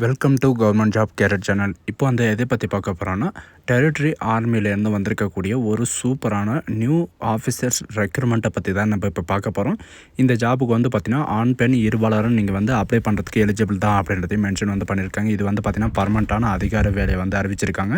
Welcome to government job carrot channel இப்போ வந்து எதை பற்றி பார்க்க போகிறோன்னா டெரிட்டரி ஆர்மியிலேருந்து வந்திருக்கக்கூடிய ஒரு சூப்பரான நியூ ஆஃபீஸர்ஸ் ரெக்ரூட்மெண்ட்டை பற்றி தான் நம்ம இப்போ பார்க்க போகிறோம் இந்த ஜாபுக்கு வந்து பார்த்திங்கன்னா ஆண் பெண் இருபாலரும் நீங்கள் வந்து அப்ளை பண்ணுறதுக்கு எலிஜிபிள் தான் அப்படின்றதையும் மென்ஷன் வந்து பண்ணியிருக்காங்க இது வந்து பார்த்திங்கன்னா பர்மனண்ட்டான அதிகார வேலையை வந்து அறிவிச்சிருக்காங்க.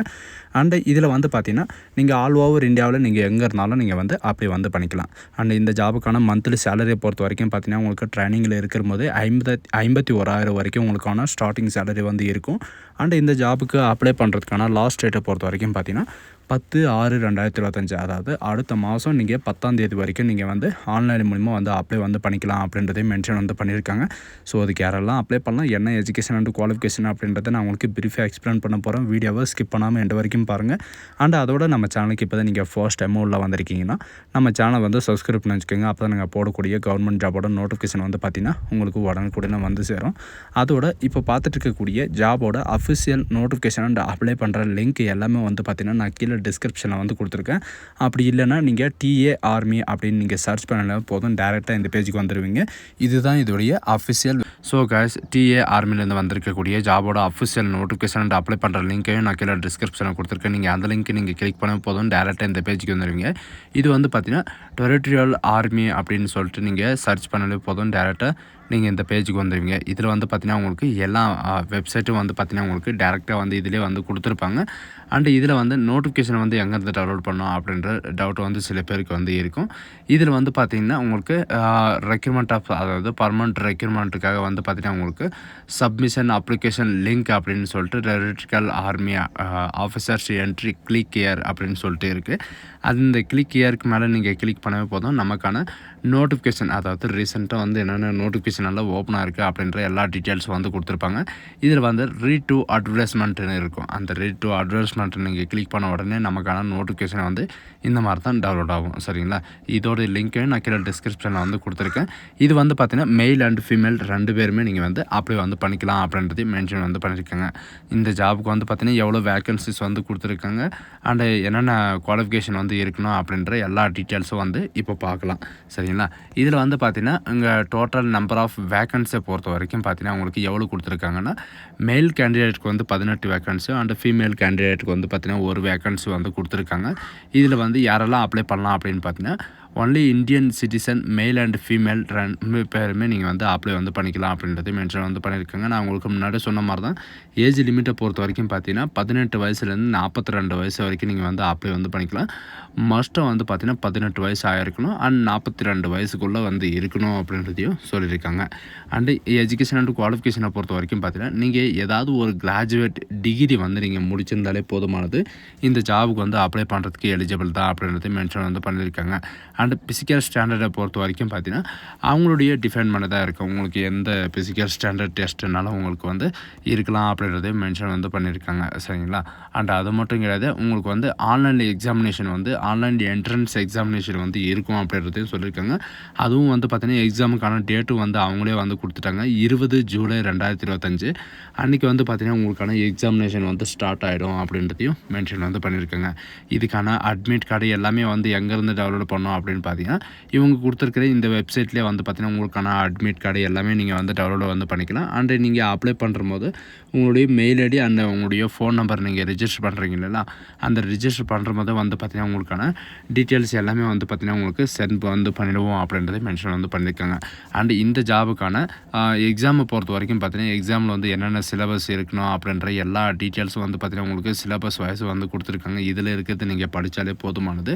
அண்டு இதில் வந்து பார்த்திங்கன்னா நீங்கள் ஆல் ஓவர் இந்தியாவில் நீங்கள் எங்கே இருந்தாலும் நீங்கள் வந்து அப்ளை வந்து பண்ணிக்கலாம். அண்ட் இந்த ஜாபுக்கான மந்த்லி சேலரியை பொறுத்த வரைக்கும் பார்த்திங்கன்னா உங்களுக்கு ட்ரைனிங்கில் இருக்கிற போது ஐம்பத்தி ஐம்பத்தி ஓராயிரம் வரைக்கும் உங்களுக்கான ஸ்டார்டிங் சேலரி வந்து இருக்கும். அண்ட் இந்த ஜாபுக்கு அப்ளை பண்ணுறதுக்கான லாஸ்ட் டேட்டை பொறுத்த வரைக்கும் பார்த்தீங்கன்னா பத்து ஆறு ரெண்டாயிரத்தி இருபத்தஞ்சி. அதாவது அடுத்த மாதம் நீங்கள் பத்தாம் தேதி வரைக்கும் நீங்கள் வந்து ஆன்லைன் மூலிமா வந்து அப்ளை வந்து பண்ணிக்கலாம் அப்படின்றதையும் மென்ஷன் வந்து பண்ணியிருக்காங்க. ஸோ அதுக்கு யாரெல்லாம் அப்ளை பண்ணலாம் என்ன எஜுகேஷன் அண்ட் குவாலிஃபிகேஷன் அப்படின்றத நான் உங்களுக்கு ப்ரீஃபாக எக்ஸ்பிளைன் பண்ண போகிறேன் வீடியோவை ஸ்கிப் பண்ணாமல் எந்த வரைக்கும் பாருங்கள் அண்ட் அதோட நம்ம சேனலுக்கு இப்போ தான் நீங்கள் ஃபர்ஸ்ட் டைம் உள்ள வந்திருக்கீங்கன்னா நம்ம சேனல் வந்து சப்ஸ்கிரைப் பண்ணி வச்சுக்கோங்க. அப்போ தான் நாங்கள் போடக்கூடிய கவர்மெண்ட் ஜாபோட நோட்டிஃபிகேஷன் வந்து பார்த்திங்கன்னா உங்களுக்கு உடனுக்குடனே வந்து சேரும். அதோட இப்போ பார்த்துட்டு இருக்கக்கூடிய ஜாபோட அஃபிஷியல் நோட்டிஃபிகேஷன் அண்ட் அப்ளை பண்ணுற லிங்க் எல்லாமே வந்து பார்த்திங்கன்னா நான் கீழே டிஸ்கிரிப்ஷனில் வந்து கொடுத்துருக்கேன். அப்படி இல்லைன்னா நீங்கள் டிஏ ஆர்மி அப்படின்னு நீங்கள் சர்ச் பண்ணலாம் போதும் டேரெக்டாக இந்த பேஜுக்கு வந்துடுவீங்க இதுதான் இதோடைய அஃபிஷியல் ஸோ கேஸ் டிஏ ஆர்மிலேருந்து வந்திருக்கக்கூடிய ஜாபோட அஃபிஷியல் நோட்டிஃபிகேஷன் அண்ட் அப்ளை பண்ணுற லிங்க்கையும் நான் கீழே டிஸ்கிரிப்ஷனில் கொடுத்துருக்கேன். நீங்கள் அந்த லிங்க் நீங்கள் கிளிக் பண்ண போதும் டேரெக்டாக இந்த பேஜுக்கு வந்துடுவீங்க இது வந்து பார்த்தீங்கன்னா டெரிட்டரியல் ஆர்மி அப்படின்னு சொல்லிட்டு நீங்கள் சர்ச் பண்ணாலே போதும் டேரெக்டாக நீங்கள் இந்த பேஜுக்கு வந்துடுவீங்க இதில் வந்து பார்த்தீங்கன்னா உங்களுக்கு எல்லா வெப்சைட்டும் வந்து பார்த்தீங்கன்னா உங்களுக்கு டேரெக்டாக வந்து இதிலே வந்து கொடுத்துருப்பாங்க. அண்டு இதில் வந்து நோட்டிஃபிகேஷன் வந்து எங்கேருந்து டவுன்லோட் பண்ணோம் அப்படின்ற டவுட் வந்து சில பேருக்கு வந்து இருக்கும். இதில் வந்து பார்த்தீங்கன்னா உங்களுக்கு ரெக்யூர்மெண்ட் ஆஃப் அதாவது பர்மனண்ட் ரெக்யூர்மெண்ட்டுக்காக வந்து பார்த்திங்கன்னா உங்களுக்கு சப்மிஷன் அப்ளிகேஷன் லிங்க் அப்படின்னு சொல்லிட்டு territorial army officers entry click year அப்படின்னு சொல்லிட்டு இருக்குது அது இந்த கிளிக் இயருக்கு மேலே நீங்கள் கிளிக் பண்ணவே போதும். நமக்கான நோட்டிஃபிகேஷன் அதாவது ரீசெண்டாக வந்து என்னென்ன நோட்டிஃபிகேஷன் எல்லாம் ஓப்பனாக இருக்குது அப்படின்ற எல்லா டீட்டெயில்ஸும் வந்து கொடுத்துருப்பாங்க. இதில் வந்து ரீ டு அட்வர்டைஸ்மெண்ட்னு இருக்கும். அந்த ரீ டு அட்வர்டைஸ்மெண்ட் நீங்கள் கிளிக் பண்ண உடனே நமக்கான நோட்டிஃபிகேஷன் வந்து இந்த மாதிரி தான் டவுன்லோட் ஆகும். சரிங்களா? இதோட லிங்க்கையும் நான் கீழே டிஸ்கிரிப்ஷனில் வந்து கொடுத்துருக்கேன். இது வந்து பார்த்தீங்கன்னா மெயில் அண்ட் ஃபீமேல் ரெண்டு பேருமே நீங்கள் வந்து அப்ளை வந்து பண்ணிக்கலாம் அப்படின்றதையும் மென்ஷன் வந்து பண்ணியிருக்காங்க இந்த ஜாபுக்கு வந்து பார்த்தீங்கன்னா எவ்வளோ வேக்கன்சிஸ் வந்து கொடுத்துருக்காங்க. அண்டு என்னென்ன குவாலிஃபிகேஷன் வந்து இருக்கணும் அப்படின்ற எல்லா டீட்டெயில்ஸும் வந்து இப்போ பார்க்கலாம். சரிங்களா இதில் வந்து பார்த்தீங்கன்னா இங்கே டோட்டல் நம்பர் ஆஃப் வேக்கன்ஸை பொறுத்த வரைக்கும் பார்த்தீங்கன்னா உங்களுக்கு எவ்வளோ கொடுத்துருக்காங்கன்னா மேல் கேண்டிடேட்டுக்கு வந்து பதினெட்டு வேக்கன்சி அண்ட் ஃபீமேல் கேண்டிடேட்டுக்கு வந்து பார்த்தீங்கன்னா ஒரு வேக்கன்ஸி வந்து கொடுத்துருக்காங்க. இதில் வந்து யாரெல்லாம் அப்ளை பண்ணலாம் அப்படின்னு பார்த்தீங்கன்னா only Indian citizen male and female ரெண்டு பேருமே நீங்கள் வந்து அப்ளை வந்து பண்ணிக்கலாம் அப்படின்றது மென்ஷன் வந்து பண்ணியிருக்காங்க. நான் உங்களுக்கு முன்னாடி சொன்ன மாதிரி தான் ஏஜ் லிமிட்டை பொறுத்த வரைக்கும் பார்த்தீங்கன்னா பதினெட்டு வயசுலேருந்து நாற்பத்தி ரெண்டு வயசு வரைக்கும் நீங்கள் வந்து அப்ளை வந்து பண்ணிக்கலாம். மஸ்ட்டை வந்து பார்த்தீங்கன்னா பதினெட்டு வயசு ஆகிருக்கணும் அண்ட் நாற்பத்தி ரெண்டு வயசுக்குள்ளே வந்து இருக்கணும் அப்படின்றதையும் சொல்லியிருக்காங்க. அண்டு எஜுகேஷன் அண்ட் குவாலிஃபிகேஷனை பொறுத்த வரைக்கும் பார்த்தீங்கன்னா நீங்கள் ஏதாவது ஒரு கிராஜுவேட் டிகிரி வந்து நீங்கள் முடிச்சிருந்தாலே போதுமானது. இந்த ஜாபுக்கு வந்து அப்ளை பண்ணுறதுக்கு எலிஜிபிள் தான் அப்படின்றது மென்ஷன் வந்து பண்ணியிருக்காங்க. அண்ட் பிசிக்கல் ஸ்டாண்டர்டை பொறுத்த வரைக்கும் பார்த்தீங்கன்னா அவங்களுடைய டிஃபைன் பண்ண தான் இருக்குது உங்களுக்கு எந்த பிசிக்கல் ஸ்டாண்டர்ட் டெஸ்ட்டுனாலும் உங்களுக்கு வந்து இருக்கலாம் அப்படின்றதையும் மென்ஷன் வந்து பண்ணியிருக்காங்க. சரிங்களா? அண்ட் அது மட்டும் கிடையாது உங்களுக்கு வந்து ஆன்லைன் எக்ஸாமினேஷன் வந்து ஆன்லைன் என்ட்ரன்ஸ் எக்ஸாமினேஷன் வந்து இருக்கும் அப்படின்றதையும் சொல்லியிருக்காங்க. அதுவும் வந்து பார்த்திங்கன்னா எக்ஸாமுக்கான டேட்டும் வந்து அவங்களே வந்து கொடுத்துட்டாங்க. இருபது ஜூலை ரெண்டாயிரத்தி இருபத்தஞ்சு. அன்றைக்கி வந்து பார்த்திங்கன்னா உங்களுக்கான எக்ஸாமினேஷன் வந்து ஸ்டார்ட் ஆகிடும் அப்படின்றதையும் மென்ஷன் வந்து பண்ணியிருக்காங்க. இதுக்கான அட்மிட் கார்டு எல்லாமே வந்து எங்கேருந்து டவுன்லோட் பண்ணோம் அப்படின்னு அப்படின்னு பார்த்தீங்கன்னா இவங்க கொடுத்துருக்கிற இந்த வெப்சைட்லேயே வந்து பார்த்திங்கன்னா உங்களுக்கான அட்மிட் கார்டு எல்லாமே நீங்கள் வந்து டவுன்லோட் வந்து பண்ணிக்கலாம். அண்டு நீங்கள் அப்ளை பண்ணும்போது உங்களுடைய மெயில் ஐடி அண்ட் உங்களுடைய ஃபோன் நம்பர் நீங்கள் ரிஜிஸ்டர் பண்ணுறீங்க இல்லைங்களா? அந்த ரிஜிஸ்டர் பண்ணுற போது வந்து பார்த்திங்கன்னா உங்களுக்கான டீட்டெயில்ஸ் எல்லாமே வந்து பார்த்திங்கன்னா உங்களுக்கு சென்ட் வந்து பண்ணிடுவோம் அப்படின்றத மென்ஷன் வந்து பண்ணியிருக்காங்க. அண்டு இந்த ஜாபுக்கான எக்ஸாமை பொறுத்த வரைக்கும் பார்த்தீங்கன்னா எக்ஸாமில் வந்து என்னென்ன சிலபஸ் இருக்கணும் அப்படின்ற எல்லா டீட்டெயில்ஸும் வந்து பார்த்திங்கன்னா உங்களுக்கு சிலபஸ் வயசு வந்து கொடுத்துருக்காங்க. இதில் இருக்கிறது நீங்கள் படித்தாலே போதுமானது.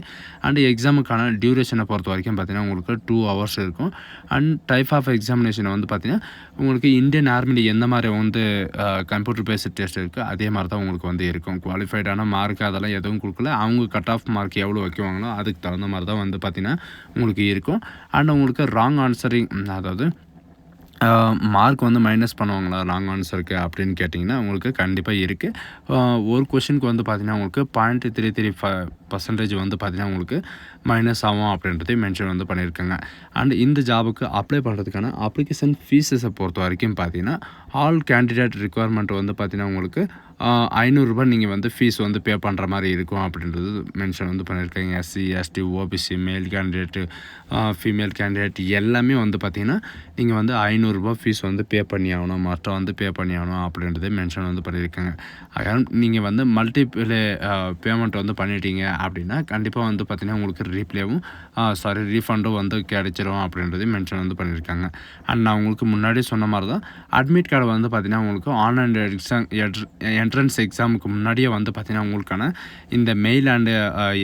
அண்டு எக்ஸாமுக்கான டியூரேஷன் பொறுத்த வரைக்கும் பார்த்திங்கன்னா உங்களுக்கு டூ ஹவர்ஸ் இருக்கும். அண்ட் டைப் ஆஃப் எக்ஸாமினேஷனை வந்து பார்த்திங்கன்னா உங்களுக்கு இந்தியன் ஆர்மியில் எந்த மாதிரி வந்து கம்ப்யூட்டர் பேஸ்ட் டெஸ்ட் இருக்குது அதே மாதிரி தான் உங்களுக்கு வந்து இருக்கும். குவாலிஃபைடான மார்க் அதெல்லாம் எதுவும் கொடுக்கல. அவங்க கட் ஆஃப் மார்க் எவ்வளோ வைக்குவாங்களோ அதுக்கு தகுந்த மாதிரி தான் வந்து பார்த்திங்கன்னா உங்களுக்கு இருக்கும். அண்ட் உங்களுக்கு ராங் ஆன்சரிங் அதாவது மார்க் வந்து மைனஸ் பண்ணுவாங்களா ராங் ஆன்சருக்கு அப்படின்னு கேட்டிங்கன்னா உங்களுக்கு கண்டிப்பாக இருக்குது ஒரு கொஷினுக்கு வந்து பார்த்திங்கன்னா உங்களுக்கு பாயிண்ட் த்ரீ த்ரீ ஃப பர்சன்டேஜ் வந்து பார்த்திங்கன்னா உங்களுக்கு மைனஸ் ஆகும் அப்படின்றதையும் மென்ஷன் வந்து பண்ணியிருக்காங்க அண்ட் இந்த ஜாபுக்கு அப்ளை பண்ணுறதுக்கான அப்ளிகேஷன் ஃபீஸஸை பொறுத்த வரைக்கும் பார்த்தீங்கன்னா ஆல் கேண்டிடேட் ரிக்குவயர்மெண்ட் வந்து பார்த்திங்கன்னா உங்களுக்கு ஐநூறுரூபா நீங்கள் வந்து ஃபீஸ் வந்து பே பண்ணுற மாதிரி இருக்கும் அப்படின்றது மென்ஷன் வந்து பண்ணியிருக்காங்க. SC ST OBC male candidate female candidate எல்லாமே வந்து பார்த்திங்கன்னா நீங்கள் வந்து ஐநூறுரூபா ஃபீஸ் வந்து பே பண்ணி ஆகணும் மற்ற வந்து பே பண்ணி ஆகணும் அப்படின்றதே மென்ஷன் வந்து பண்ணியிருக்காங்க. நீங்கள் வந்து மல்டிபிளே பேமெண்ட் வந்து பண்ணிட்டீங்க அப்படின்னா கண்டிப்பாக வந்து பார்த்திங்கன்னா உங்களுக்கு ரீப்ளேவும் சாரி ரீஃபண்டும் வந்து கிடைச்சிரும் அப்படின்றதையும் மென்ஷன் வந்து பண்ணியிருக்காங்க. அண்ட் நான் உங்களுக்கு முன்னாடி சொன்ன மாதிரி தான் அட்மிட் கார்டு வந்து பார்த்திங்கன்னா உங்களுக்கு ஆன்லைன் எக்ஸாம் என்ட்ரன்ஸ் எக்ஸாமுக்கு முன்னாடியே வந்து பார்த்திங்கன்னா உங்களுக்கான இந்த மெயில் அண்டு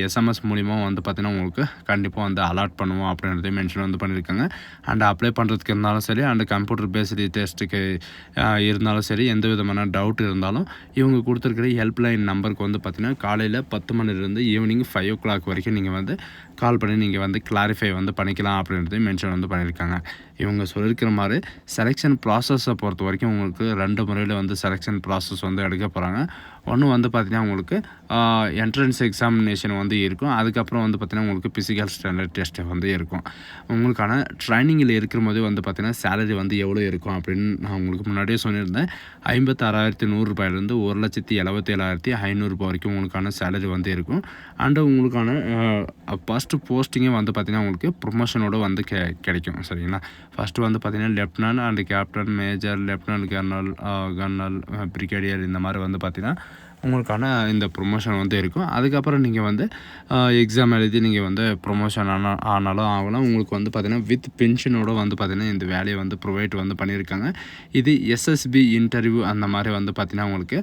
எஸ்எம்எஸ் மூலிமா வந்து பார்த்திங்கன்னா உங்களுக்கு கண்டிப்பாக வந்து அலாட் பண்ணுவோம் அப்படின்றதையும் மென்ஷன் வந்து பண்ணியிருக்காங்க அண்ட் அப்ளை பண்ணுறதுக்கு இருந்தாலும் சரி அண்ட் கம்ப்யூட்டர் பேஸ்டு டெஸ்ட்டுக்கு இருந்தாலும் சரி எந்த விதமான டவுட் இருந்தாலும் இவங்க கொடுத்துருக்கிற ஹெல்ப்லைன் நம்பருக்கு வந்து பார்த்திங்கன்னா காலையில் பத்து மணிலேருந்து ஈவினிங் ஃபைவ் ஓ கிளாக் வரைக்கும் நீங்கள் வந்து கால் பண்ணி நீங்கள் வந்து கிளாரிஃபை வந்து பண்ணிக்கலாம் அப்படின்றதையும் மென்ஷன் வந்து பண்ணியிருக்காங்க இவங்க சொல்லியிருக்கிற மாதிரி செலெக்ஷன் ப்ராசஸை பொறுத்த வரைக்கும் உங்களுக்கு ரெண்டு முறையில் வந்து செலெக்ஷன் ப்ராசஸ் வந்து எடுக்க போகிறாங்க ஒன்று வந்து பார்த்திங்கன்னா உங்களுக்கு என்ட்ரன்ஸ் எக்ஸாமினேஷன் வந்து இருக்கும். அதுக்கப்புறம் வந்து பார்த்திங்கன்னா உங்களுக்கு ஃபிசிக்கல் ஸ்டாண்டர்ட் டெஸ்ட்டு வந்து இருக்கும். உங்களுக்கான ட்ரைனிங்கில் இருக்கிற போது வந்து பார்த்திங்கன்னா சேலரி வந்து எவ்வளோ இருக்கும் அப்படின்னு நான் உங்களுக்கு முன்னாடியே சொல்லியிருந்தேன். ஐம்பத்தாறாயிரத்தி நூறுரூபாயிலேருந்து ஒரு லட்சத்தி எழுபத்தி ஏழாயிரத்தி ஐநூறுரூபா வரைக்கும் உங்களுக்கான சேலரி வந்து இருக்கும். அண்டு உங்களுக்கான ஃபஸ்ட்டு போஸ்டிங்கே வந்து பார்த்திங்கன்னா உங்களுக்கு ப்ரொமோஷனோட வந்து கெ கிடைக்கும். சரிங்களா? ஃபஸ்ட்டு வந்து பார்த்திங்கன்னா lieutenant and captain major lieutenant colonel colonel brigadier இந்த மாதிரி வந்து பார்த்திங்கன்னா உங்களுக்கான இந்த ப்ரொமோஷன் வந்து இருக்கும். அதுக்கப்புறம் நீங்கள் வந்து எக்ஸாம் எழுதி நீங்கள் வந்து ப்ரொமோஷன் ஆனா ஆனாலும் ஆகலாம். உங்களுக்கு வந்து பார்த்திங்கன்னா வித் பென்ஷனோட வந்து பார்த்திங்கன்னா இந்த வேலையை வந்து ப்ரொவைட் வந்து பண்ணியிருக்காங்க. இது எஸ்எஸ்பி இன்டர்வியூ அந்த மாதிரி வந்து பார்த்திங்கன்னா உங்களுக்கு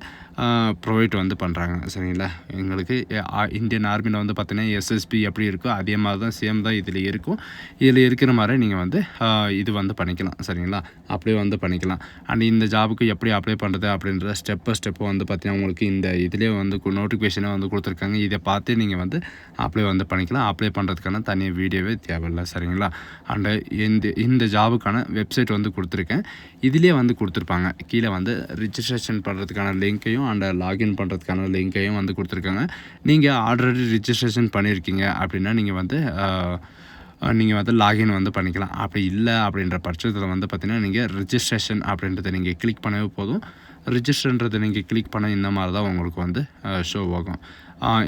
ப்ரொவைட் வந்து பண்ணுறாங்க சரிங்களா? எங்களுக்கு இந்தியன் ஆர்மியில் வந்து பார்த்திங்கன்னா எஸ்எஸ்பி எப்படி இருக்கோ அதே மாதிரி தான் சேம் தான் இதில் இருக்கும். இதில் இருக்கிற மாதிரி நீங்கள் வந்து இது வந்து பண்ணிக்கலாம். சரிங்களா? அப்படியே வந்து பண்ணிக்கலாம். அண்ட் இந்த ஜாபுக்கு எப்படி அப்ளை பண்ணுறது அப்படின்ற ஸ்டெப் பை ஸ்டெப்பு வந்து பார்த்திங்கன்னா உங்களுக்கு இந்த இதிலே வந்து நோட்டிஃபிகேஷனே வந்து கொடுத்துருக்காங்க. இதை பார்த்து நீங்கள் வந்து அப்ளை வந்து பண்ணிக்கலாம். அப்ளை பண்ணுறதுக்கான தனி வீடியோவே தேவையில்லை சரிங்களா? அண்டு இந்த இந்த ஜாபுக்கான வெப்சைட் வந்து கொடுத்துருக்கேன். இதிலே வந்து கொடுத்துருப்பாங்க. கீழே வந்து ரிஜிஸ்ட்ரேஷன் பண்ணுறதுக்கான லிங்க்கையும் அண்ட் லாகின் பண்ணுறதுக்கான லிங்க்கையும் வந்து கொடுத்துருக்காங்க. நீங்கள் ஆல்ரெடி ரிஜிஸ்ட்ரேஷன் பண்ணியிருக்கீங்க அப்படின்னா நீங்கள் வந்து நீங்கள் வந்து லாகின் வந்து பண்ணிக்கலாம். அப்படி இல்லை அப்படின்ற பட்சத்தில் வந்து பார்த்திங்கன்னா நீங்கள் ரிஜிஸ்ட்ரேஷன் அப்படின்றத நீங்கள் கிளிக் பண்ணவே போதும். ரிஜிஸ்டர்ன்றதை நீங்கள் கிளிக் பண்ண இந்த மாதிரி தான் உங்களுக்கு வந்து ஷோ ஆகும்.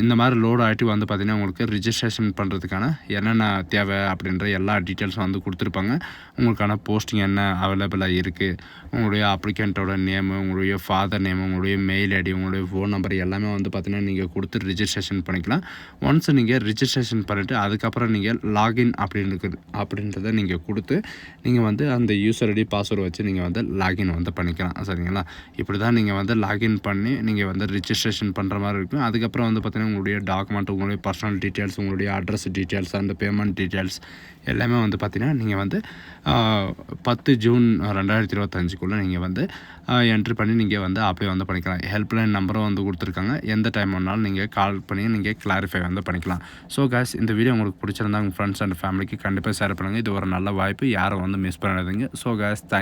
இந்த மாதிரி லோடு ஆகிட்டு வந்து பார்த்திங்கன்னா உங்களுக்கு ரிஜிஸ்ட்ரேஷன் பண்ணுறதுக்கான என்னென்ன தேவை அப்படின்ற எல்லா டீட்டெயில்ஸும் வந்து கொடுத்துருப்பாங்க. உங்களுக்கான போஸ்டிங் என்ன அவைலபிளாக இருக்குது உங்களுடைய அப்ளிகண்ட்டோட நேமு உங்களுடைய ஃபாதர் நேமு உங்களுடைய மெயில் ஐடி உங்களுடைய ஃபோன் நம்பர் எல்லாமே வந்து பார்த்திங்கன்னா நீங்கள் கொடுத்து ரிஜிஸ்ட்ரேஷன் பண்ணிக்கலாம். ஒன்ஸ் நீங்கள் ரிஜிஸ்ட்ரேஷன் பண்ணிவிட்டு அதுக்கப்புறம் நீங்கள் லாகின் அப்படின்னு அப்படின்றத நீங்கள் கொடுத்து நீங்கள் வந்து அந்த யூசர் ஐடி பாஸ்வேர்டு வச்சு நீங்கள் வந்து லாகின் வந்து பண்ணிக்கலாம். சரிங்களா? இப்படி தான் நீங்கள் வந்து லாகின் பண்ணி நீங்கள் வந்து ரிஜிஸ்ட்ரேஷன் பண்ணுற மாதிரி இருக்கும். அதுக்கப்புறம் வந்து வந்து பார்த்திங்கன்னா உங்களுடைய டாக்குமெண்ட் உங்களுடைய பர்சனல் டீட்டெயில்ஸ் உங்களுடைய அட்ரஸ் டீட்டெயில்ஸ் அந்த பேமெண்ட் டீட்டெயில்ஸ் எல்லாமே வந்து பார்த்திங்கன்னா நீங்கள் வந்து பத்து ஜூன் ரெண்டாயிரத்தி இருபத்தஞ்சுக்குள்ளே நீங்கள் வந்து என்ட்ரி பண்ணி நீங்கள் வந்து அப்ளை வந்து பண்ணிக்கலாம். ஹெல்ப்லைன் நம்பரும் வந்து கொடுத்துருக்காங்க. எந்த டைம் வேணாலும் நீங்கள் கால் பண்ணி நீங்கள் கிளாரிஃபை வந்து பண்ணிக்கலாம். ஸோ கேஸ் இந்த வீடியோ உங்களுக்கு பிடிச்சிருந்தா உங்கள் ஃப்ரெண்ட்ஸ் அண்ட் ஃபேமிலிக்கு கண்டிப்பாக ஷேர் பண்ணுங்கள் இது ஒரு நல்ல வாய்ப்பு. யாரும் வந்து மிஸ் பண்ணாதீங்க. So case thank